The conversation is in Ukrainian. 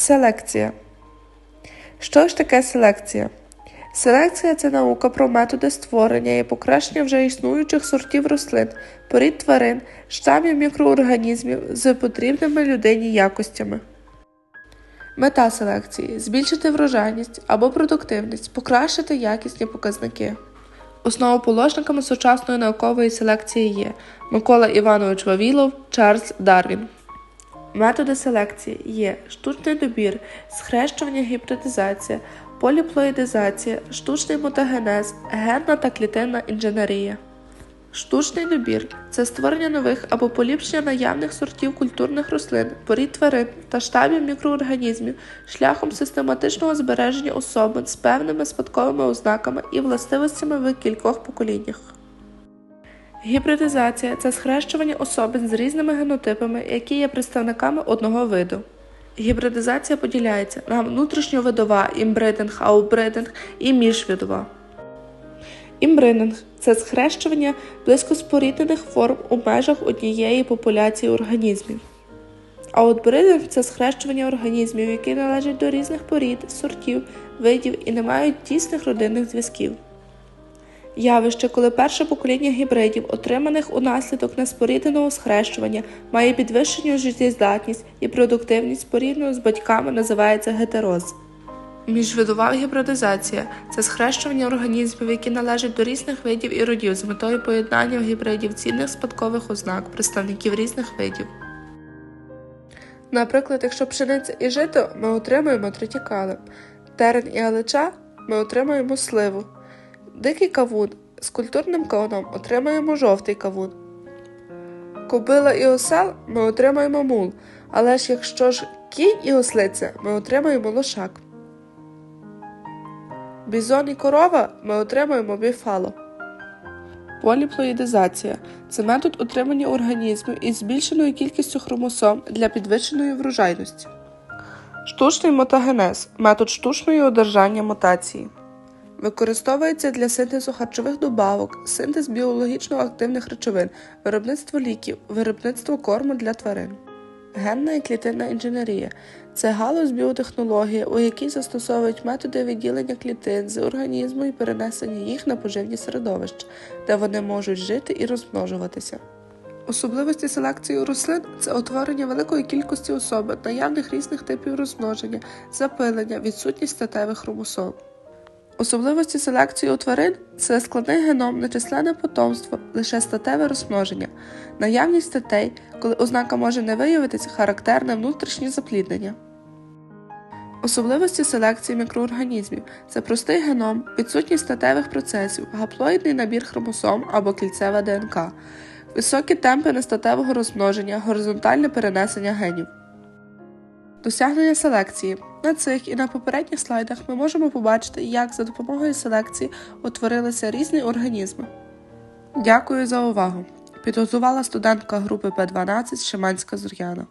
Селекція. Що ж таке селекція? Селекція це наука про методи створення і покращення вже існуючих сортів рослин, порід тварин, штамів мікроорганізмів з потрібними людині якостями. Мета селекції збільшити врожайність або продуктивність, покращити якісні показники. Основоположниками сучасної наукової селекції є Микола Іванович Вавілов, Чарльз Дарвін. Методи селекції є штучний добір, схрещування гібридизація, поліплоїдизація, штучний мутагенез, генна та клітинна інженерія. Штучний добір це створення нових або поліпшення наявних сортів культурних рослин, порід тварин та штамів мікроорганізмів шляхом систематичного збереження особин з певними спадковими ознаками і властивостями в кількох поколіннях. Гібридизація це схрещування особин з різними генотипами, які є представниками одного виду. Гібридизація поділяється на внутрішньовидова, імбридинг, аутбридинг і міжвидова. Імбридинг це схрещування близькоспоріднених форм у межах однієї популяції організмів. Аутбридинг це схрещування організмів, які належать до різних порід, сортів, видів і не мають тісних родинних зв'язків. Явище, коли перше покоління гібридів, отриманих унаслідок неспорідненого схрещування, має підвищену життєздатність і продуктивність порівняно з батьками, називається гетероз. Міжвидова гібридизація це схрещування організмів, які належать до різних видів і родів з метою поєднання в гібридів цінних спадкових ознак представників різних видів. Наприклад, якщо пшениця і жито, ми отримуємо тритікали, терен і алеча ми отримуємо сливу. Дикий кавун з культурним кавуном отримаємо жовтий кавун. Кобила і осел ми отримаємо мул, але ж якщо ж кінь і ослиця, ми отримаємо лошак. Бізон і корова ми отримаємо біфало. Поліплоїдизація це метод отримання організмів із збільшеною кількістю хромосом для підвищеної врожайності. Штучний мотогенез метод штучного одержання мутації. Використовується для синтезу харчових добавок, синтез біологічно активних речовин, виробництво ліків, виробництво корму для тварин. Генна і клітинна інженерія це галузь біотехнології, у якій застосовують методи відділення клітин з організму і перенесення їх на поживні середовища, де вони можуть жити і розмножуватися. Особливості селекції рослин це утворення великої кількості особин, наявних різних типів розмноження, запилення, відсутність статевих хромосом. Особливості селекції у тварин це складний геном, нечисленне потомство, лише статеве розмноження, наявність статей, коли ознака може не виявитися, характерне внутрішнє запліднення. Особливості селекції мікроорганізмів це простий геном, відсутність статевих процесів, гаплоїдний набір хромосом або кільцева ДНК, високі темпи нестатевого розмноження, горизонтальне перенесення генів. Досягнення селекції. На цих і на попередніх слайдах ми можемо побачити, як за допомогою селекції утворилися різні організми. Дякую за увагу! Підготувала студентка групи П12 Шиманська Зоряна.